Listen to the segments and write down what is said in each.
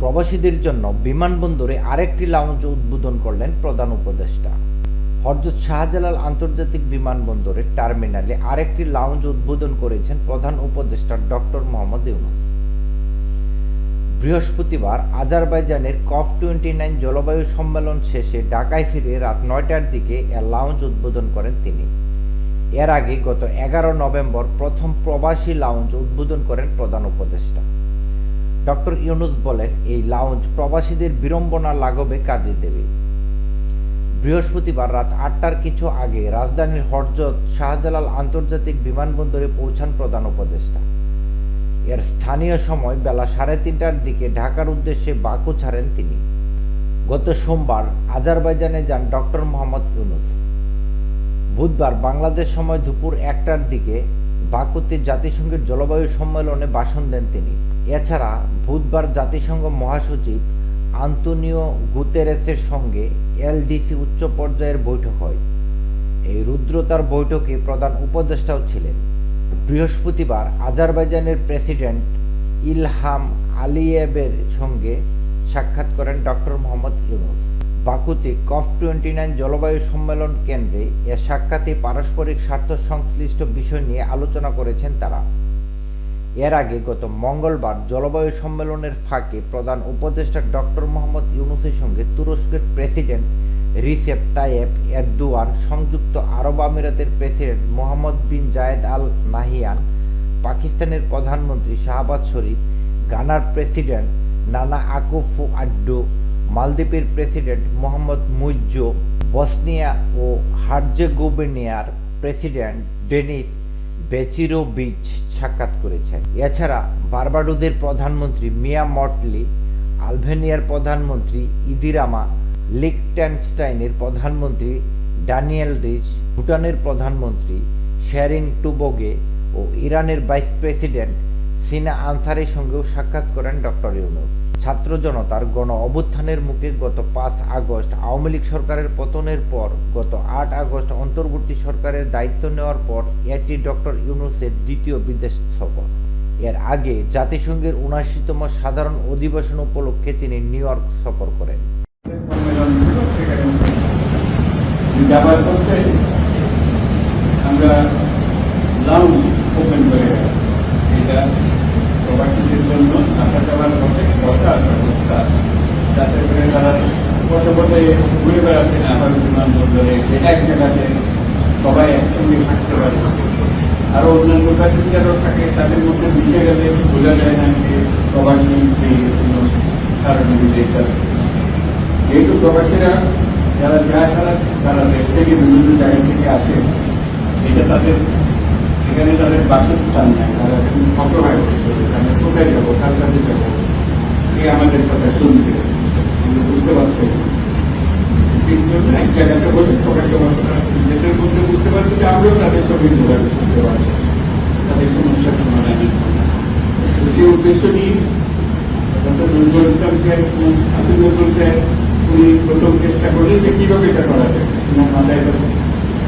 প্রবাসীদের জন্য বিমানবন্দরে আরেকটি লাউঞ্জ উদ্বোধন করলেন প্রধান উপদেষ্টা। হরজত শাহজালাল আন্তর্জাতিক বিমানবন্দরের টার্মিনালে আরেকটি লাউঞ্জ উদ্বোধন করেছেন প্রধান উপদেষ্টা ডক্টর মোহাম্মদ ইউনুস। বৃহস্পতিবার আজারবাইজানের কফ টোয়েন্টি নাইন জলবায়ু সম্মেলন শেষে ঢাকায় ফিরে রাত নয়টার দিকে লাউঞ্জ উদ্বোধন করেন তিনি। এর আগে গত এগারো নভেম্বর প্রথম প্রবাসী লাউঞ্জ উদ্বোধন করেন প্রধান উপদেষ্টা। ডক্টর ইউনুস বলেন, এই লাউঞ্জ প্রবাসীদের বিড়ম্বনা লাঘবে কাজে দেবে। বৃহস্পতিবার রাত আটটার কিছু আগে রাজধানীর হরজত শাহজালাল আন্তর্জাতিক বিমানবন্দরে পৌঁছান প্রধান উপদেষ্টা। এর স্থানীয় সময় বেলা সাড়ে তিনটার দিকে ঢাকার উদ্দেশ্যে বাকু ছাড়েন তিনি। গত সোমবার আজারবাইজানে যান ডক্টর মোহাম্মদ ইউনুস। বুধবার বাংলাদেশ সময় দুপুর একটার দিকে বাকুতে জাতিসংঘের জলবায়ু সম্মেলনে ভাষণ দেন তিনি। এছাড়া বুধবার জাতিসংঘ মহাসচিব আন্তোনিও গুতেরেসের সঙ্গে এলডিসি উচ্চ পর্যায়ের বৈঠক হয়। এই রুদ্রতার বৈঠকে প্রধান উপদেষ্টাও ছিলেন। বৃহস্পতিবার আজারবাইজানের প্রেসিডেন্ট ইলহাম আলিয়েবের সঙ্গে সাক্ষাৎ করেন ডক্টর মোহাম্মদ ইউনুস। বাকুতে কফ টোয়েন্টি নাইন জলবায়ু সম্মেলন কেন্দ্রে এ সাক্ষাতে পারস্পরিক স্বার্থ সংশ্লিষ্ট বিষয় নিয়ে আলোচনা করেছেন তারা। এর আগে গত মঙ্গলবার জলবায়ু সম্মেলনের ফাঁকে প্রধান উপদেষ্টা ডক্টর মোহাম্মদ ইউনুসের সঙ্গে তুরস্কের প্রেসিডেন্ট রিসেপ তায়েব এরদোয়ান, সংযুক্ত আরব আমিরাতের president Mohammed bin Zayed Al Nahyan, পাকিস্তানের প্রধানমন্ত্রী শাহবাজ শরীফ, গানার প্রেসিডেন্ট নানা আকুফু আড্ডু মালদ্বীপের প্রেসিডেন্ট মোহাম্মদ মুইজ্জো, বসনিয়া ও হার্জেগোভিনিয়ার প্রেসিডেন্ট ডেনিস বেচিরোভিচ সাক্ষাৎ করেছেন। এছাড়া বারবাডোসের প্রধানমন্ত্রী মিয়া মটলি আলভেনিয়ার প্রধানমন্ত্রী ইদিরামা লিকটেনস্টাইনের প্রধানমন্ত্রী ড্যানিয়েল রিচ ভুটানের প্রধানমন্ত্রী শেরিং টুবোগে ও ইরানের ভাইস প্রেসিডেন্ট সিনা আনসারের সঙ্গেও সাক্ষাৎ করেন ডক্টর ইউনুস। ছাত্র জনতার গণ অভ্যুত্থানের মুখে গত পাঁচ আগস্ট আওয়ামী লীগ সরকারের পতনের পর, গত আট আগস্ট অন্তর্বর্তী সরকারের দায়িত্ব নেওয়ার পর এটি ডক্টর ইউনুসের দ্বিতীয় বিদেশ সফর। এর আগে জাতিসংঘের উনাশিতম সাধারণ অধিবেশন উপলক্ষে তিনি নিউ ইয়র্ক সফর করেন। আমরা জন্য আসা যাওয়ার পথে বসার ব্যবস্থা যাতে করে তারা পথে পথে ঘুরে বেড়াতে না হয় বিমানবন্দরে এসে এক জায়গাতে সবাই একসঙ্গে থাকতে পারে। আরও অন্যান্য প্যাসেঞ্জারও থাকে, তাদের মধ্যে মিশে গেলে বোঝা যায় না যে প্রবাসী যে কোনো কারণে বিদেশ আছে যেহেতু প্রবাসীরা যারা যায় তারা তারা দেশ থেকে বিভিন্ন জায়গা থেকে আসে, এটা তাদের এখানে তাদের বাসস্থান নেয় তারা অসহায় হয়ে। আমরা কোথায় যাব, কার কাছে যাব কে আমাদের কথা শুনবে। কিন্তু বুঝতে পারছে সেই জন্য এক জায়গাতে বসে সবাই সবার বুঝতে পারছে যে আমরাও তাদের সঙ্গে যোগাযোগ করতে পারব। তাদের সমস্যার সমাধানের জন্য। সেই উদ্দেশ্য নিয়ে নজরুল ইসলাম প্রথম চেষ্টা করলেন যে কীভাবে এটা করা যায়। মাথায়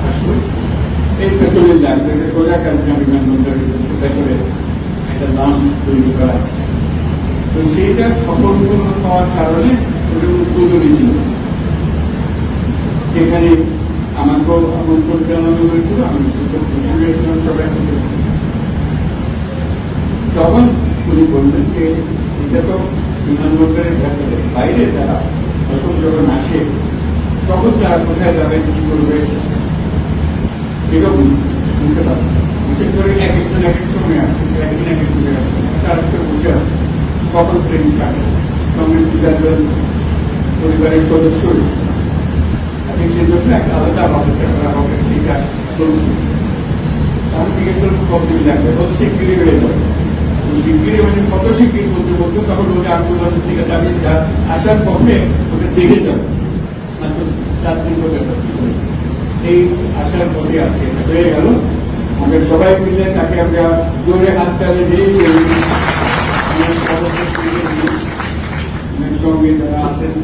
আসলো। এই পেছনে লাগবে এটা সোজা কাজ না বিমানবন্দরের ভেতরে একটা লঞ্চ তৈরি করা তো সেইটা সফলপূর্ণ হওয়ার কারণে ওটা ছিল। সেখানে আমাকেও আমন্ত্রণ জানানো হয়েছিল, আমি সেটা খুশি হয়েছিলাম সবাই তখন উনি বললেন যে, এটা তো বিমানবন্দরের ভেতরে, বাইরে যারা নতুন যখন আসে, তখন তারা কোথায় যাবে, কি করবে? বুঝ- বুঝতে পারবে বিশেষ করে এক একজন এক এক সময় আসে একদিন এক এক সময় আসে একটা বসে আছে। সকল ট্রেন ছাড়ে? সঙ্গে দু চারজন পরিবারের সদস্য এসছে। আজকে সেই জন্য একটা আলাদা ব্যবস্থা করা হবে, সেটা চলছে আমি জিজ্ঞেস করলাম কতদিন লাগবে কত শিগগিরই হয়ে যাবে। তো শিগগিরই মানে কত শিগগির বলতে বলতে তখন আমি বললাম ঠিক আছে আমি আসার পথে ওটা দেখে যাব। মাত্র চার দিন করে এই আসার পথে আজকে হয়ে গেল। আমরা সবাই মিলে তাকে আমরা জোরে হাত তালে সঙ্গে যারা আছেন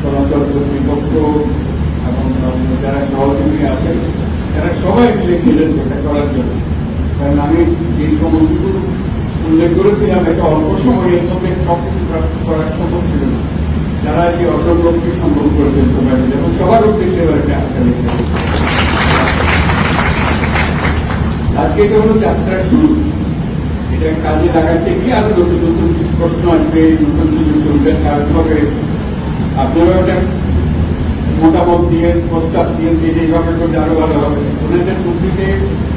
চলাচল কর্তৃপক্ষ এবং যারা সহযোগী আছেন, তারা সবাই মিলে খেলেছে এটা করার জন্য। কারণ আমি যে সময়টুকু উল্লেখ করেছিলাম, একটা অল্প সময়ের মধ্যে সব কিছু করা সম্ভব যারা সেই অসম্ভবকে সম্ভব করেছেন সবাই। মিলে এবং সবার উদ্দেশ্যে এবার একটা আশা। আজকে এটা হলো যাত্রার শুরু। এটা কাজে লাগাতে গিয়ে আরও নতুন নতুন প্রশ্ন আসবে, নতুন সুযোগ সুবিধা কাজ হবে আপনারা ওটা মতামত দিয়ে, প্রস্তাব দিয়ে যে এইভাবে করলে আরও ভালো হবে। ওনাদের বুদ্ধিতে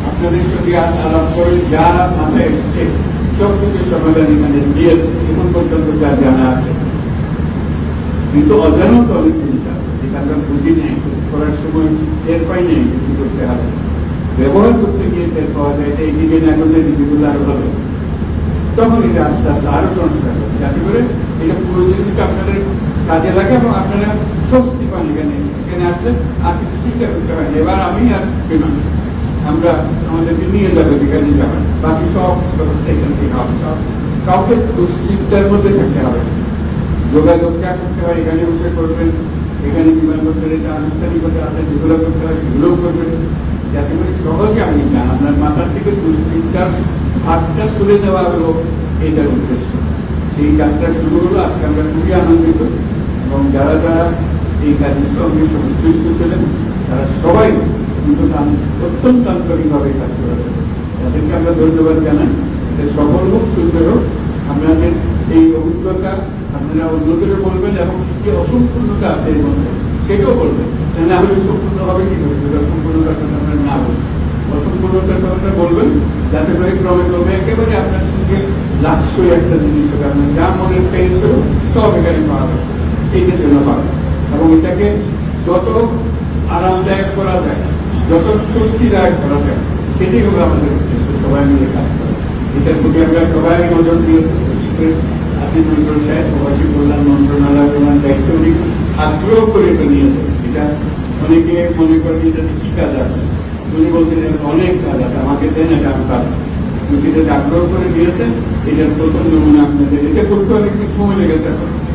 আপনাদের সঙ্গে আলাপ করে যা মাথায় এসছে সব কিছু সমাধান এখানে দিয়েছে। এখন পর্যন্ত যা জানা আছে। কিন্তু অজানাও তো অনেক জিনিস আছে যেটা আমরা বুঝি নেই, করার সময় টের পাই নেই কি করতে হবে। ব্যবহার করতে গিয়ে টের পাওয়া যায় যে এইদিকে না করলে দিদিগুলো আরও ভালো। তখন এটা আস্তে আস্তে আরও সংস্কার হবে। যাতে করে এটা পুরো জিনিসটা আপনাদের কাজে লাগে এবং আপনারা স্বস্তি পান এখানে। এখানে আসলে আর কিছু চিন্তা করতে হয় এবার আমি আর বিমান আমরা আমাদেরকে নিয়ে যাবে, যেখানে যাবেন বাকি সব ব্যবস্থা এখান থেকে হবে। কাউ- কাউকে দুশ্চিন্তার মধ্যে থাকতে হবে না। যোগাযোগ যা করতে হয় এখানে বসে করবেন। এখানে বিমানবন্দরে যে আনুষ্ঠানিকতা আছে যেগুলো করতে হয়, সেগুলোও করবেন। যাতে করে সহজে আপনি যান। আপনার মাথার থেকে দুশ্চিন্তার হাতটা তুলে দেওয়া হলো এটার উদ্দেশ্য। সেই যাত্রা শুরু হলো, আজকে আমরা খুবই আনন্দিত। এবং যারা যারা এই কাজের সঙ্গে সংশ্লিষ্ট ছিলেন, তারা সবাই কিন্তু অত্যন্ত আন্তরিকভাবে কাজ করেছে তাদেরকে আমরা ধন্যবাদ জানাই। এটা সফল হোক, সুন্দর হোক, আপনাদের এই অভিজ্ঞতা আপনারা অন্যদেরও বলবেন এবং যে অসম্পূর্ণতা আছে এর মধ্যে, সেটাও বলবেন। না হলে সম্পূর্ণ হবে কি করে? অসম্পূর্ণতার কথা আমরা না বলি। অসম্পূর্ণতার কথাটা বলবেন, যাতে করে ক্রমে ক্রমে একেবারে আপনার সঙ্গে লাক্সই একটা জিনিস হবে। আপনার যা মনের চাইছিল সব এখানে পাওয়া যাচ্ছে এইটার জন্য পাবেন এবং এটাকে যত আরামদায়ক করা যায়, যত স্বস্তিদায়ক করা যায়, সেটাই হবে আমাদের উদ্দেশ্য। সবাই মিলে কাজ করা। এটার প্রতি আমরা সবাই নজর দিয়েছি। আসিফ সাহেব প্রবাসী কল্যাণ মন্ত্রণালয় ওনার দায়িত্ব উনি আগ্রহ করে এটা নিয়েছেন এটা অনেকে মনে করেন এটা কি কাজ আছে? উনি বলছেন অনেক কাজ আছে, আমাকে দেন এটা আমি কাজ আগ্রহ করে নিয়েছেন এটার প্রথম নমুনা আপনাদের, এটা করতে অনেক সময় লেগেছে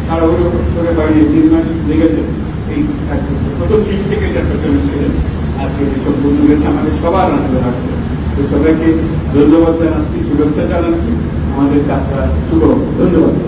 তাড়াহুড়ো করে বাইরে তিন মাস লেগেছে এই কাজ করতে। প্রথম দিন থেকে এটা পেছনে ছিলেন? আজকে যে সম্পূর্ণ হয়েছে আমাদের সবার আনন্দ লাগছে তো সবাইকে ধন্যবাদ জানাচ্ছি, শুভেচ্ছা জানাচ্ছি। আমাদের যাত্রা শুভ ধন্যবাদ।